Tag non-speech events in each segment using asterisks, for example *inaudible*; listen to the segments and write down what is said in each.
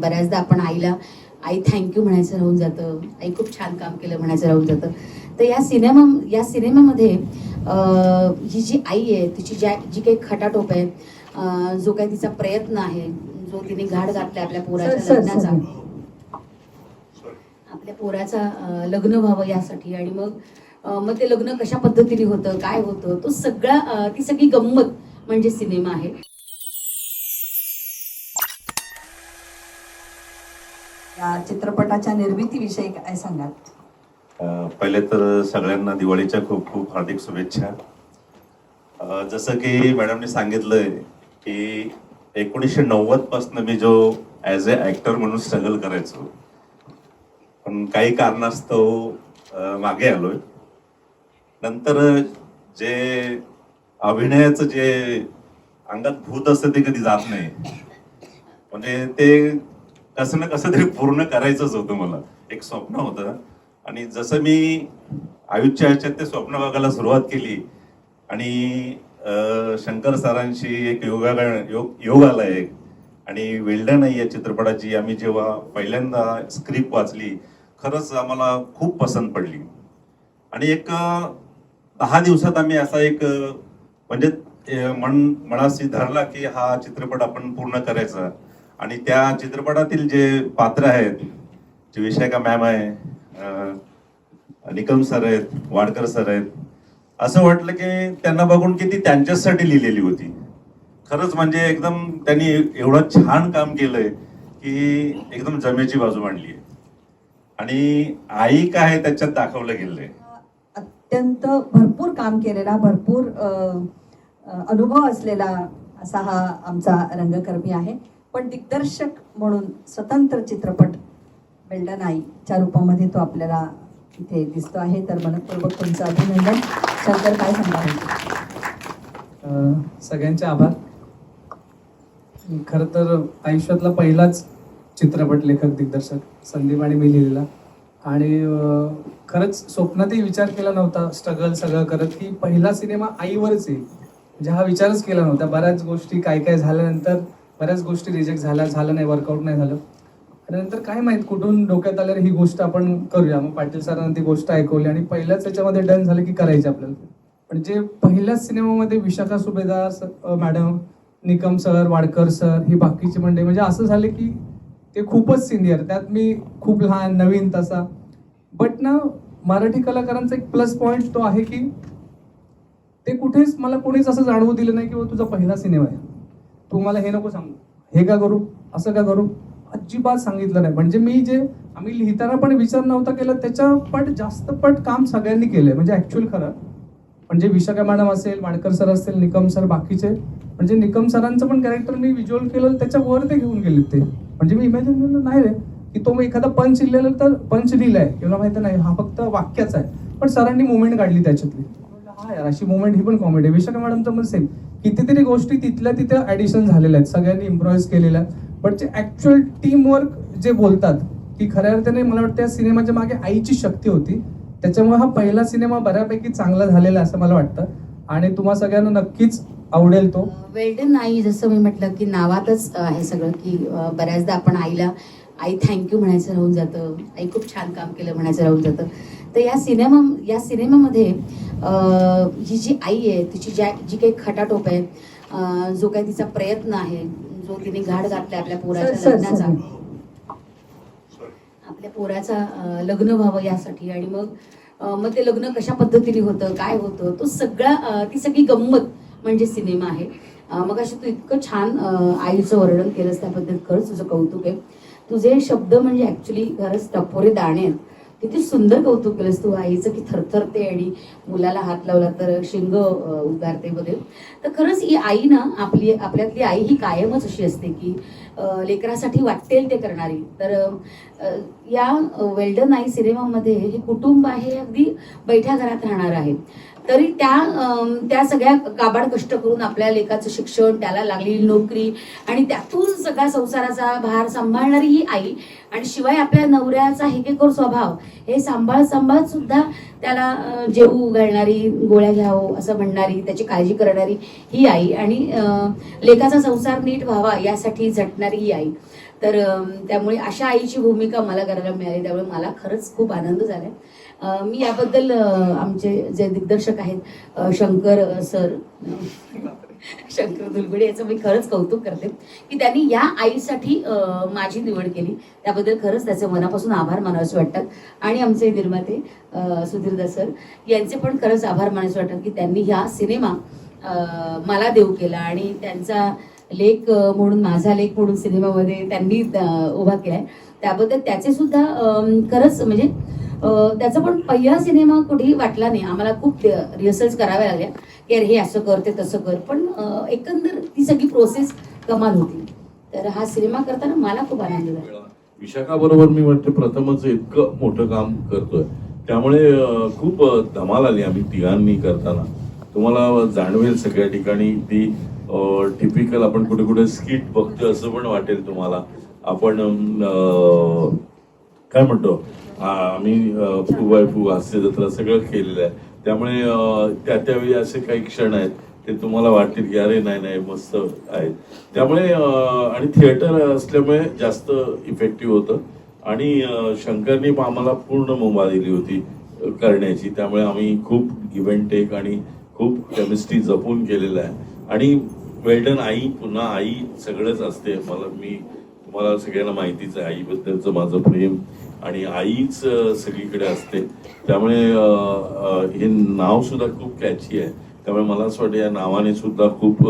बऱ्याचदा आपण आईला आई थँक्यू म्हणायचं राहून जातं. आई खूप छान काम केलं म्हणायचं राहून जातं. तर या सिनेमा या सिनेमामध्ये ही जी आई आहे तिची ज्या जी काही खटाटोप आहे जो काही तिचा प्रयत्न आहे जो तिने घाट घातला आपल्या पोराच्या लग्नाचा. आपल्या पोराचा लग्न व्हावं यासाठी. आणि मग मग ते लग्न कशा पद्धतीने होतं काय होतं तो सगळा ती सगळी गंमत म्हणजे सिनेमा आहे. या चित्रपटाच्या निर्मितीविषयी काय सांगाल? पहिले तर सगळ्यांना दिवाळीच्या खूप खूप हार्दिक शुभेच्छा. जसं की मॅडमने सांगितलंय की एकोणीसशे नव्वदपासून मी जो ॲज अ ॲक्टर म्हणून स्ट्रगल करायचो पण काही कारणास्तव मागे आलोय. नंतर जे अभिनयाचं जे अंगात भूत असतं ते कधी जात नाही. म्हणजे ते कसं ना कसं तरी पूर्ण करायचंच होतं मला. एक स्वप्न होतं. आणि जसं मी आयुष्या ते स्वप्न बघायला सुरुवात केली. आणि शंकर सरांशी एक योगा योग योग आला एक. आणि वेल्डन आहे या चित्रपटाची आम्ही जेव्हा पहिल्यांदा स्क्रिप्ट वाचली खरंच आम्हाला खूप पसंत पडली. आणि एक दहा दिवसात आम्ही असा एक म्हणजे मन मनाशी धरला की हा चित्रपट आपण पूर्ण करायचा. आणि त्या चित्रपटातील जे पात्र आहेत जे विशाखा मॅम आहे निकम सर आहेत वाडकर सर आहेत असं वाटलं की त्यांना बघून की ती त्यांच्याचसाठी लिहिलेली होती. खरंच म्हणजे एकदम त्यांनी एवढं छान काम केलंय की एकदम जमेची बाजू मांडली आहे. आणि आई काय आहे त्याच्यात दाखवलं गेलंय. अत्यंत भरपूर काम केलेला भरपूर अनुभव असलेला असा हा आमचा रंगकर्मी आहे. पण दिग्दर्शक म्हणून स्वतंत्र चित्रपट वेल्डन आईच्या रूपामध्ये तो आपल्याला इथे दिसतो आहे. तर मनपूर्वक तुमचं अभिनंदन. शंकर काय सांगा सगळ्यांचे आभार. खरं तर आयुष्यातला पहिलाच चित्रपट लेखक दिग्दर्शक संदीप आणि मी लिहिलेला. आणि खरंच स्वप्नातही विचार केला नव्हता. स्ट्रगल सगळं करत की पहिला सिनेमा आईवरच येईल म्हणजे हा विचारच केला नव्हता. बऱ्याच गोष्टी काय काय झाल्यानंतर बऱ्याच गोष्टी रिजेक्ट झाल्या झालं नाही वर्कआउट नाही झालं. आणि नंतर काय माहीत कुठून डोक्यात आल्यावर ही गोष्ट आपण करूया. मग पाटील सरांना ती गोष्ट ऐकवली आणि पहिल्याच याच्यामध्ये डन झालं की करायची आपल्याला. पण जे पहिल्याच सिनेमामध्ये Vishakha Subhedar madam Nikam sir Wadkar sir ही बाकीची मंडळी म्हणजे असं झालं की ते खूपच सिनियर त्यात मी खूप लहान नवीन तसा. बट ना मराठी कलाकारांचा एक प्लस पॉईंट तो आहे की ते कुठेच मला कोणीच असं जाणवू दिलं नाही की "बुवा, तुझा पहिला सिनेमा आहे. तू मला हे नको सांगू. हे का करू? असं का करू? अजिबात सांगितलं नाही. म्हणजे मी जे आम्ही लिहिताना पण विचार नव्हता केला त्याच्या पट जास्त पट काम सगळ्यांनी केलंय. म्हणजे ऍक्च्युअल खरं. म्हणजे विशाखा मॅडम असेल माणकर सर असतील निकम सर बाकीचे. म्हणजे निकम सरांचं पण कॅरेक्टर मी विज्युअल केलं त्याच्यावर ते घेऊन गेले ते. म्हणजे मी इमॅजिन केलं नाही रे की तो मी एखादा पंच लिहिलेला तर पंच लिहिलाय किंवा माहिती नाही हा फक्त वाक्याचा आहे. पण सरांनी मुवमेंट काढली त्याच्यातली. हा यार अशी मुवमेंट ही पण कॉमेडी आहे. विशाखा मॅडमचं पण सेम कितीतरी गोष्टी तिथल्या तिथे ऍडिशन झालेल्या आहेत. सगळ्यांनी इम्प्रोव्हाइज केलेल्या आहेत. बट जे ऍक्च्युअल टीम वर्क जे बोलतात की खऱ्या अर्थाने मला वाटतं या सिनेमाच्या मागे आईची शक्ती होती. त्याच्यामुळे हा पहिला सिनेमा बऱ्यापैकी चांगला झालेला असं मला वाटतं. आणि तुम्हा सगळ्यांना नक्कीच आवडेल तो. वेल्डन आई. जसं मी म्हटलं की नावातच आहे सगळं की बऱ्याचदा आपण आईला आई थँक्यू म्हणायचं राहून जातं. आई खूप छान काम केलं म्हणायचं राहून जातं. तर या सिनेमा या सिनेमामध्ये ही जी आई आहे तिची ज्या जी काही खटाटोप आहे जो काही तिचा प्रयत्न आहे जो तिने घाट घातला आपल्या पोराच्या लग्नाचा. आपल्या पोराचा लग्न व्हावं यासाठी. आणि मग मग ते लग्न कशा पद्धतीने होतं काय होतं तो सगळा ती सगळी गंमत म्हणजे सिनेमा आहे. मग अशी तू इतकं छान आईचं वर्णन केलंस त्याबद्दल खरंच तुझं कौतुक आहे. तुझे शब्द म्हणजे ऍक्च्युली खरंच टपोरे दाणे आहेत. किती सुंदर कौतुक केलंस तू. आईचं की थरथरते आणि मुलाला हात लावला तर शिंग उगारते वगैरे. तर खरंच ही आई ना आपली आपल्यातली आई ही कायमच अशी असते की लेकरासाठी वाटेल ते करणारी. तर या वेल्डन आई सिनेमामध्ये हे कुटुंब आहे अगदी बैठ्या घरात राहणार आहे. तरी त्या त्या सगळ्या काबाड कष्ट करून आपल्या लेखाचं शिक्षण त्याला लागलेली नोकरी आणि त्यातून सगळा संसाराचा भार सांभाळणारी ही आई आणि शिवाय आपल्या नवऱ्याचा हेकेकोर स्वभाव हे सांभाळ सांभाळ सुद्धा त्याला जेऊ जेवू घालणारी गोळ्या घ्यावं असं म्हणणारी त्याची काळजी करणारी ही आई आणि लेखाचा संसार नीट व्हावा यासाठी झटणारी ही आई. तर त्यामुळे अशा आईची भूमिका मला करायला मिळाली. त्यामुळे मला खरंच खूप आनंद झालाय. मी याबद्दल आमचे जे दिग्दर्शक आहेत शंकर सर *laughs* शंकर दुलगुडे याचं मी खरंच कौतुक करते की त्यांनी या आईसाठी माझी निवड केली. त्याबद्दल खरंच त्याचे मनापासून आभार मानावेसे वाटतात. आणि आमचे निर्माते सुधीरदा सर यांचे पण खरंच आभार मानावेसे वाटतात की त्यांनी ह्या सिनेमा मला देऊ केला. आणि त्यांचा लेख म्हणून माझा लेख म्हणून सिनेमामध्ये त्यांनी उभा उभा केलाय. त्याबद्दल त्याचे सुद्धा खरंच म्हणजे त्याचा पण पहिला सिनेमा कुठेही वाटला नाही. आम्हाला खूप रिहर्सल्स कराव्या लागल्या की अरे हे असं कर ते तसं कर. पण एकंदर ती सगळी प्रोसेस कमाल होती. तर हा सिनेमा करताना मला खूप आनंद झाला. विशाखाबरोबर मी वाटते प्रथमच इतकं मोठं काम करतोय. त्यामुळे खूप धमाल आली आम्ही तिघांनी करताना. तुम्हाला जाणवेल सगळ्या ठिकाणी ती टिपिकल आपण कुठे कुठे स्किट बघतोय असं पण वाटेल तुम्हाला. आपण काय म्हणतो? आम्ही फू बाय फू हास्य जत्रा सगळं केलेलं आहे. त्यामुळे त्या त्यावेळी असे काही क्षण आहेत ते तुम्हाला वाटतील की अरे नाही नाही मस्त आहेत. त्यामुळे आणि थिएटर असल्यामुळे जास्त इफेक्टिव्ह होतं. आणि अं, शंकरनी आम्हाला पूर्ण मुंबा दिली होती करण्याची. त्यामुळे आम्ही खूप इव्हेंट टेक आणि खूप केमिस्ट्री जपून केलेलं आहे. आणि वेल्डन आई पुन्हा आई सगळंच असते. मला मी तुम्हाला सगळ्यांना माहितीच आहे आईबद्दलचं माझं प्रेम आणि आईच सगळीकडे असते. त्यामुळे हे नाव सुद्धा खूप कॅची आहे. त्यामुळे मला असं वाटतं या नावाने सुद्धा खूप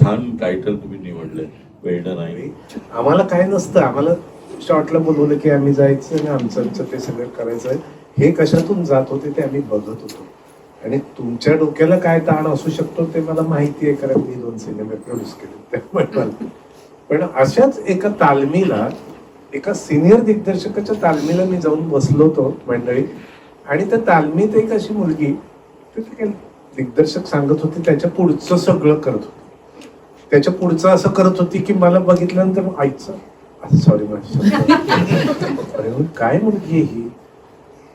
छान टायटल तुम्ही निवडलंय वेल्डन आई. आम्हाला काय नसतं. आम्हाला शॉर्टला बोलवलं की आम्ही जायचं आणि आमचं आमचं ते सगळं करायचं हे कशातून जात होते ते आम्ही बघत होतो. आणि तुमच्या डोक्याला काय ताण असू शकतो ते मला माहिती आहे कारण मी दोन सिनेमे प्रोड्यूस केले. त्यामुळे मला पण अशाच एका तालमीला एका सिनियर दिग्दर्शकाच्या तालमीला मी जाऊन बसलो होतो मंडळी. आणि त्या तालमीत एक अशी मुलगी ते दिग्दर्शक सांगत होते त्याच्या पुढचं सगळं करत होती. त्याच्या पुढचं असं करत होती की मला बघितल्यानंतर आईचं सॉरी काय मुलगी आहे ही?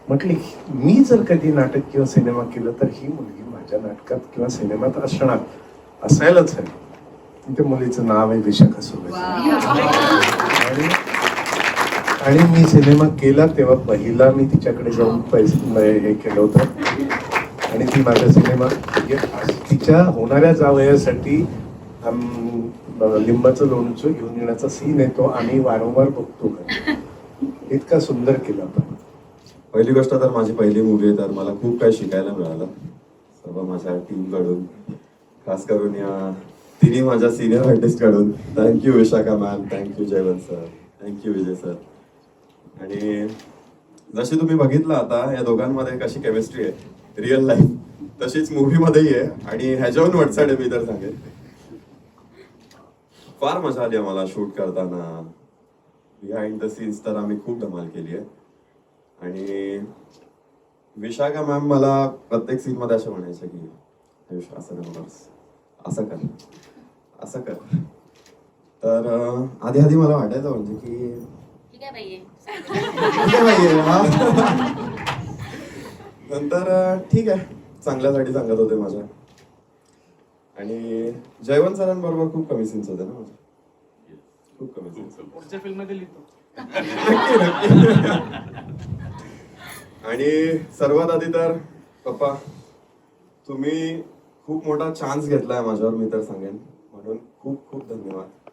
म्हटली मी जर कधी नाटक किंवा सिनेमा केलं तर ही मुलगी माझ्या नाटकात किंवा सिनेमात असणार असायलाच आहे त्या मुलीचं नाव आहे विशाखा आणि आणि मी सिनेमा केला तेव्हा पहिला मी तिच्याकडे जाऊन पैसे हे केलं होतं. आणि ती माझा सिनेमा म्हणजे तिच्या होणाऱ्या जावयासाठी लिंबाचं लोणचं घेऊन येण्याचा सीन येतो आम्ही वारंवार बघतो. इतका सुंदर केला पहिली गोष्ट तर माझी पहिली मूवी आहे तर मला खूप काही शिकायला मिळालं. सर्व माझ्या टीमकडून. खास करून या तिन्ही माझ्या senior आर्टिस्टकडून. Thank you Vishakha ma'am thank you Jaywant sir thank you Vijay sir आणि जशी तुम्ही बघितलं आता या दोघांमध्ये कशी केमिस्ट्री आहे? रिअल लाईफ तशीच मूवी मध्येही आहे. आणि ह्याच्याहून वटसाड आहे मी तर सांगेन. फार मजा आली आम्हाला शूट करताना. बिहाइंड द सीन्स तर आम्ही खूप धमाल केली आहे. आणि विशाखा मॅम मला प्रत्येक सीन मध्ये असं म्हणायचं की आयुष असं नाही बोलास असं कर. असं कर. तर आधी आधी मला वाटायचं म्हणजे की हा. नंतर ठीक आहे. चांगल्यासाठी सांगत होते माझ्या. आणि जयवंत सरांबरोबर खूप कमी सीन्स होते ना माझे खूप कमी सीन्स पुढच्या फिल्ममध्ये लिहितो आणि सर्वात आधी तर पप्पा तुम्ही खूप मोठा चान्स घेतलाय माझ्यावर मी तर सांगेन. म्हणून खूप खूप धन्यवाद.